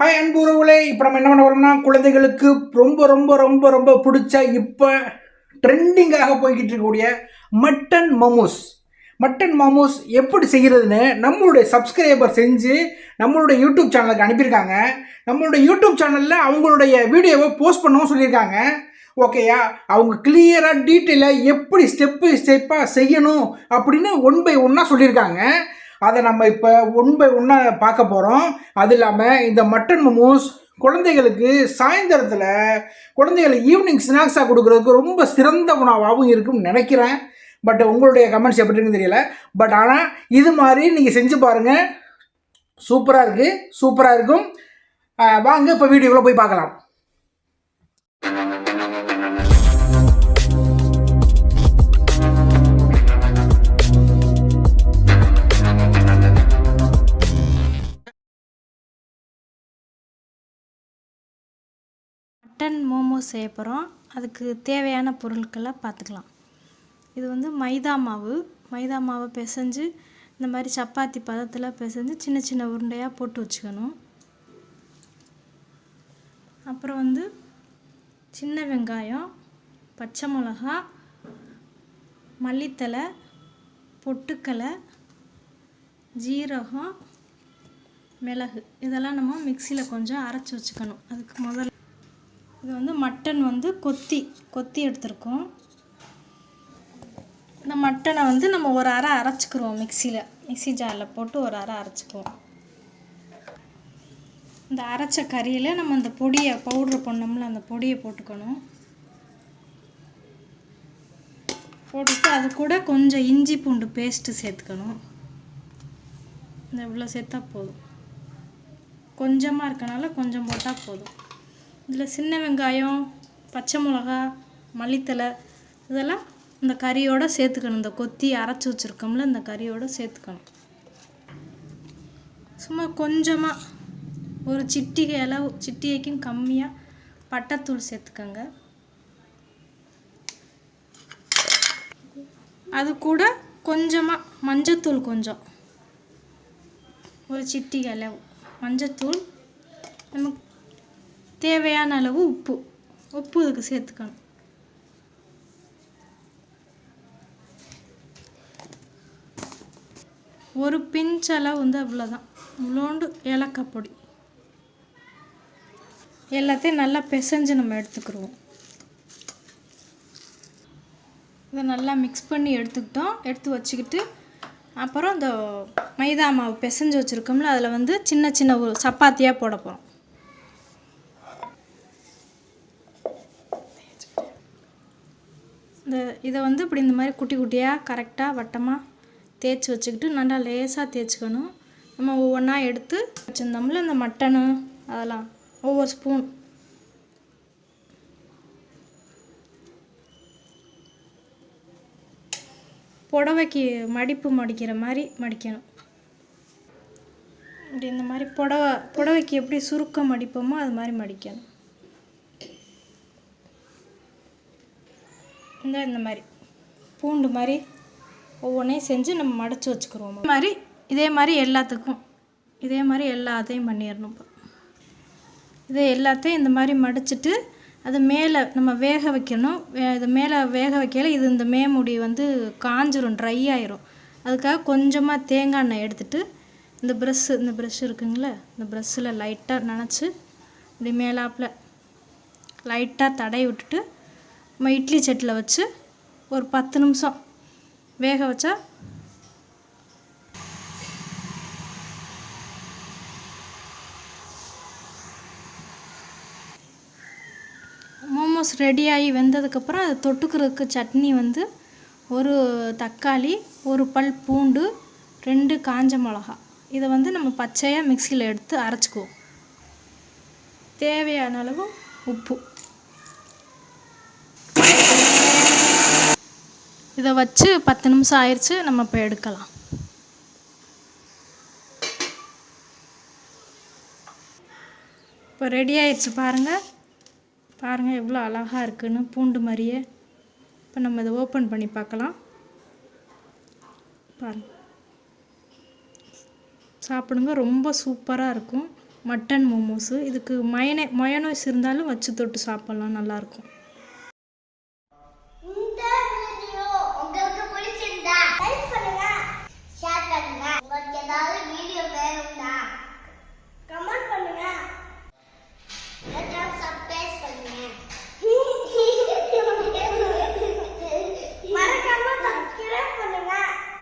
Hi அன்பு உறவுகளே இப்போ நம்ம என்ன பண்ண போகிறோம்னா குழந்தைகளுக்கு ரொம்ப ரொம்ப ரொம்ப ரொம்ப பிடிச்ச இப்போ ட்ரெண்டிங்காக போய்கிட்டு இருக்கக்கூடிய மட்டன் மமோஸ் மட்டன் மமோஸ் எப்படி செய்கிறதுன்னு நம்மளுடைய சப்ஸ்கிரைபர் செஞ்சு நம்மளுடைய யூடியூப் சேனலுக்கு அனுப்பியிருக்காங்க. நம்மளுடைய யூடியூப் சேனலில் அவங்களுடைய வீடியோவை போஸ்ட் பண்ணவும் சொல்லியிருக்காங்க. ஓகேயா அவங்க கிளியராக டீட்டெயிலாக எப்படி ஸ்டெப்பு ஸ்டெப்பாக செய்யணும் அப்படின்னு ஒன் பை ஒன்னாக சொல்லியிருக்காங்க. அதை நம்ம இப்போ ஒன் பை ஒன்னாக பார்க்க போகிறோம் அது இல்லாமல் இந்த மட்டன் மோமோஸ் குழந்தைகளுக்கு சாயந்தரத்தில் குழந்தைகளுக்கு ஈவினிங் ஸ்நாக்ஸாக கொடுக்குறதுக்கு ரொம்ப சிறந்த உணவாகவும் இருக்கும்னு நினைக்கிறேன். பட் உங்களுடைய கமெண்ட்ஸ் எப்படி இருக்குன்னு தெரியல. பட் ஆனால் இது மாதிரி நீங்கள் செஞ்சு பாருங்கள் சூப்பராக இருக்குது சூப்பராக இருக்கும். வாங்க இப்போ வீடியோவில் போய் பார்க்கலாம். மட்டன் மோமோ செய்ய போகிறோம் அதுக்கு தேவையான பொருட்களை பார்த்துக்கலாம். இது வந்து மைதா மாவு. மைதா மாவை பிசைஞ்சு இந்த மாதிரி சப்பாத்தி பதத்தில் பிசைஞ்சு சின்ன சின்ன உருண்டையாக போட்டு வச்சுக்கணும். அப்புறம் வந்து சின்ன வெங்காயம் பச்சை மிளகா மல்லித்தழை பொட்டுக்கலை ஜீரகம் மிளகு. இதெல்லாம் நம்ம மிக்சியில் கொஞ்சம் அரைச்சி வச்சுக்கணும். அதுக்கு முதல்ல இது வந்து மட்டன் வந்து கொத்தி கொத்தி எடுத்திருக்கோம். இந்த மட்டனை வந்து நம்ம ஒரு அரை அரைச்சிக்கிருவோம் மிக்சியில். மிக்ஸி ஜாரில் போட்டு ஒரு அரை அரைச்சிக்குவோம். இந்த அரைச்ச கறியில் நம்ம அந்த பொடியை பவுட்ரு பண்ணோம்ல அந்த பொடியை போட்டுக்கணும். போட்டுட்டு அது கூட கொஞ்சம் இஞ்சி பூண்டு பேஸ்ட்டு சேர்த்துக்கணும். இந்த இவ்வளோ சேர்த்தா போதும். கொஞ்சமாக இருக்கனால கொஞ்சம் போட்டால் போதும். இதில் சின்ன வெங்காயம் பச்சை மிளகா மல்லித்தழை இதெல்லாம் இந்த கறியோடு சேர்த்துக்கணும். இந்த கொத்தி அரைச்சி வச்சுருக்கோம்ல இந்த கறியோடு சேர்த்துக்கணும். சும்மா கொஞ்சமாக ஒரு சிட்டிகை அளவு சிட்டிகைக்கும் கம்மியாக பட்டைத்தூள் சேர்த்துக்கோங்க. அது கூட கொஞ்சமாக மஞ்சத்தூள் கொஞ்சம். ஒரு சிட்டிகை அளவு. மஞ்சத்தூள் நமக்கு தேவையான அளவு உப்பு. உப்பு இதுக்கு சேர்த்துக்கணும். ஒரு பிஞ்ச் அளவு வந்து அவ்வளோதான் இவ்வளோண்டு ஏலக்காய் பொடி. எல்லாத்தையும் நல்லா பிசைஞ்சு நம்ம எடுத்துக்கிடுவோம் இதை நல்லா மிக்ஸ் பண்ணி எடுத்துக்கிட்டோம். எடுத்து வச்சுக்கிட்டு அப்புறம் இந்த மைதா மாவு பிசைஞ்சு வச்சுருக்கோம்ல அதில் வந்து சின்ன சின்ன ஒரு சப்பாத்தியாக போட போகிறோம் இந்த இதை வந்து இப்படி இந்த மாதிரி குட்டி குட்டியாக கரெக்டாக வட்டமாக தேய்ச்சி வச்சுக்கிட்டு நல்லா லேசாக தேய்ச்சிக்கணும். நம்ம ஒவ்வொன்றா எடுத்து வச்சுருந்தோம்ல இந்த மட்டனு அதெல்லாம். ஒவ்வொரு ஸ்பூன் புடவைக்கு மடிப்பு மடிக்கிற மாதிரி மடிக்கணும். இப்படி இந்த மாதிரி புடவை புடவைக்கு எப்படி சுருக்கம் மடிப்போமோ அது மாதிரி மடிக்கணும். இந்த இந்த மாதிரி பூண்டு மாதிரி ஒவ்வொன்றையும் செஞ்சு நம்ம மடச்சு வச்சுக்கிறோம் இதே மாதிரி இதே மாதிரி எல்லாத்துக்கும் இதே மாதிரி எல்லாத்தையும் பண்ணிடணும் இப்போ. இதை எல்லாத்தையும் இந்த மாதிரி மடிச்சிட்டு அது மேலே நம்ம வேக வைக்கணும். வே- இது மேலே வேக வைக்கல இது இந்த மேமுடி வந்து காஞ்சிரும் ட்ரை ஆயிரும். அதுக்காக கொஞ்சமாக தேங்காய் எண்ணெய் எடுத்துட்டு இந்த ப்ரெஷ்ஷு இந்த ப்ரெஷ் இருக்குங்களே இந்த ப்ரெஷ்ஷில் லைட்டாக நனைச்சி இப்படி மேலாப்பில் லைட்டாக தடை விட்டுட்டு நம்ம இட்லி சட்டியில் வச்சு ஒரு பத்து நிமிஷம் வேக வச்சா மோமோஸ் ரெடியாகி வெந்ததுக்கப்புறம் அதை தொட்டுக்கிறதுக்கு சட்னி வந்து ஒரு தக்காளி ஒரு பல் பூண்டு ரெண்டு காஞ்ச மிளகா. இதை வந்து நம்ம பச்சையாக மிக்சியில் எடுத்து அரைச்சிக்குவோம். தேவையான அளவு உப்பு. இதை வச்சு பத்து நிமிஷம் ஆயிடுச்சு நம்ம இப்போ எடுக்கலாம். இப்போ ரெடி ஆயிடுச்சு பாருங்கள் பாருங்கள் எவ்வளோ அழகாக இருக்குன்னு பூண்டு மாதிரியே. இப்போ நம்ம இதை ஓப்பன் பண்ணி பார்க்கலாம். பாருங்கள் சாப்பிடுங்க ரொம்ப சூப்பராக இருக்கும். Mutton momos. இதுக்கு மயனே மயனோஸ் இருந்தாலும் வச்சு தொட்டு சாப்பிட்லாம் நல்லாயிருக்கும் edad del vídeo,